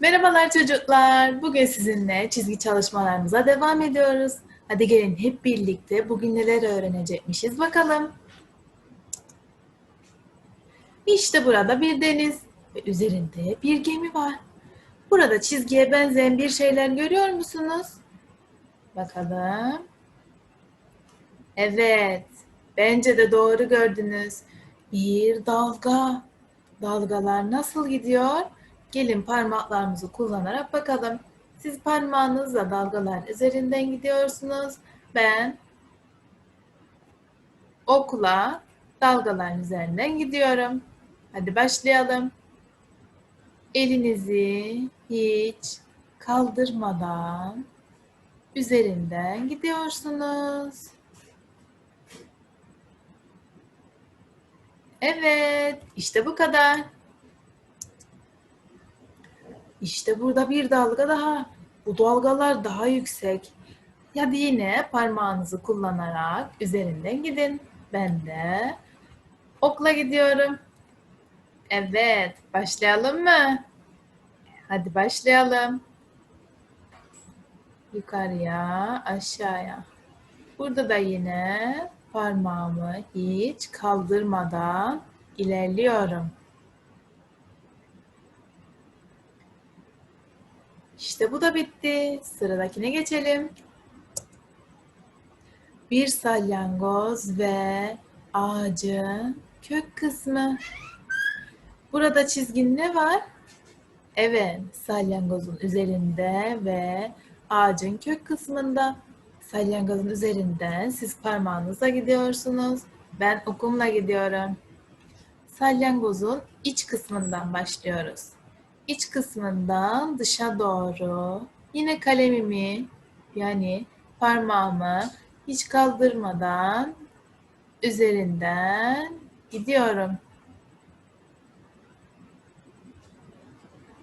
Merhabalar çocuklar. Bugün sizinle çizgi çalışmalarımıza devam ediyoruz. Hadi gelin hep birlikte bugün neler öğrenecekmişiz bakalım. İşte burada bir deniz ve üzerinde bir gemi var. Burada çizgiye benzeyen bir şeyler görüyor musunuz? Bakalım. Evet, bence de doğru gördünüz. Bir dalga. Dalgalar nasıl gidiyor? Gelin parmaklarımızı kullanarak bakalım. Siz parmağınızla dalgalar üzerinden gidiyorsunuz. Ben okula dalgaların üzerinden gidiyorum. Hadi başlayalım. Elinizi hiç kaldırmadan üzerinden gidiyorsunuz. Evet, işte bu kadar. İşte burada bir dalga daha. Bu dalgalar daha yüksek. Hadi yine parmağınızı kullanarak üzerinden gidin. Ben de okla gidiyorum. Evet, başlayalım mı? Hadi başlayalım. Yukarıya, aşağıya. Burada da yine parmağımı hiç kaldırmadan ilerliyorum. İşte bu da bitti. Sıradakine geçelim. Bir salyangoz ve ağacın kök kısmı. Burada çizgin ne var? Evet, salyangozun üzerinde ve ağacın kök kısmında. Salyangozun üzerinden siz parmağınızla gidiyorsunuz. Ben okumla gidiyorum. Salyangozun iç kısmından başlıyoruz. İç kısmından dışa doğru yine kalemimi yani parmağımı hiç kaldırmadan üzerinden gidiyorum.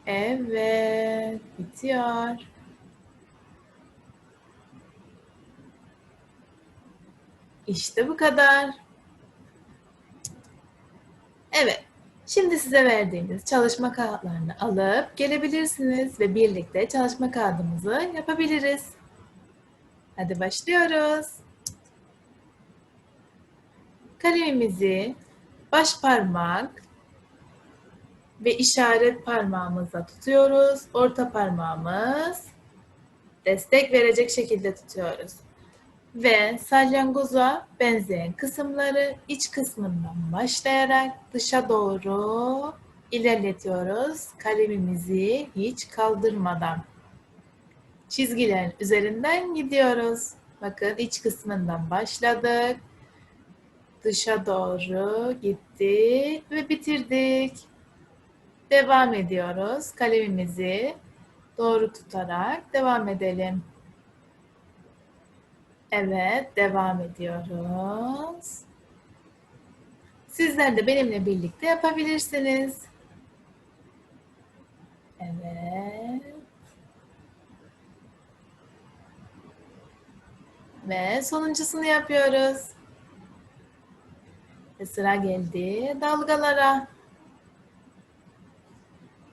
Evet, bitiyor. İşte bu kadar. Evet. Şimdi size verdiğimiz çalışma kağıtlarını alıp gelebilirsiniz ve birlikte çalışma kağıdımızı yapabiliriz. Hadi başlıyoruz. Kalemimizi baş parmak ve işaret parmağımızla tutuyoruz. Orta parmağımız destek verecek şekilde tutuyoruz. Ve salyangoza benzeyen kısımları iç kısmından başlayarak dışa doğru ilerletiyoruz. Kalemimizi hiç kaldırmadan. Çizgilerin üzerinden gidiyoruz. Bakın iç kısmından başladık. Dışa doğru gitti ve bitirdik. Devam ediyoruz. Kalemimizi doğru tutarak devam edelim. Evet, devam ediyoruz. Sizler de benimle birlikte yapabilirsiniz. Evet. Ve sonuncusunu yapıyoruz. Ve sıra geldi dalgalara.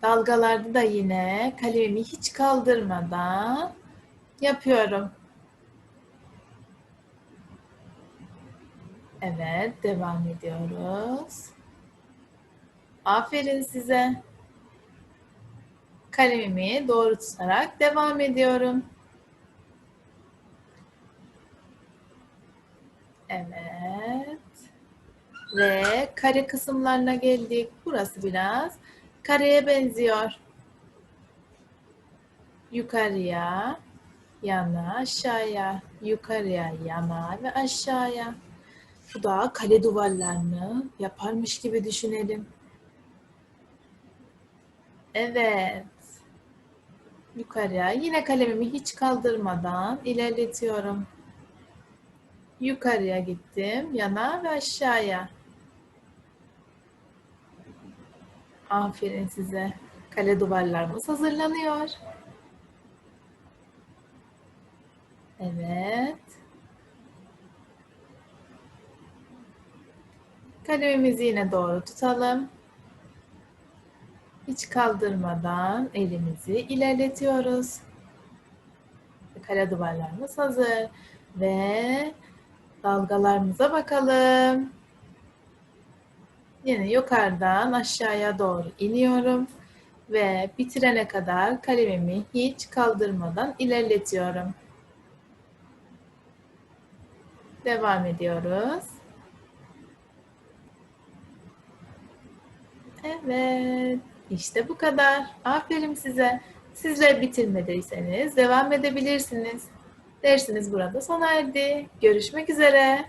Dalgalarda da yine kalemimi hiç kaldırmadan yapıyorum. Evet, devam ediyoruz. Aferin size. Kalemimi doğru tutarak devam ediyorum. Evet. Ve kare kısımlarına geldik. Burası biraz kareye benziyor. Yukarıya, yana, aşağıya, yukarıya, yana ve aşağıya. Bu da kale duvarlarını yaparmış gibi düşünelim. Evet. Yukarıya yine kalemimi hiç kaldırmadan ilerletiyorum. Yukarıya gittim, yana ve aşağıya. Aferin size. Kale duvarlarımız hazırlanıyor. Evet. Kalemimizi yine doğru tutalım. Hiç kaldırmadan elimizi ilerletiyoruz. Kara duvarlarımız hazır. Ve dalgalarımıza bakalım. Yine yukarıdan aşağıya doğru iniyorum ve bitirene kadar kalemimi hiç kaldırmadan ilerletiyorum. Devam ediyoruz. Evet, işte bu kadar. Aferin size. Sizler bitirmediyseniz devam edebilirsiniz. Dersiniz burada sona erdi. Görüşmek üzere.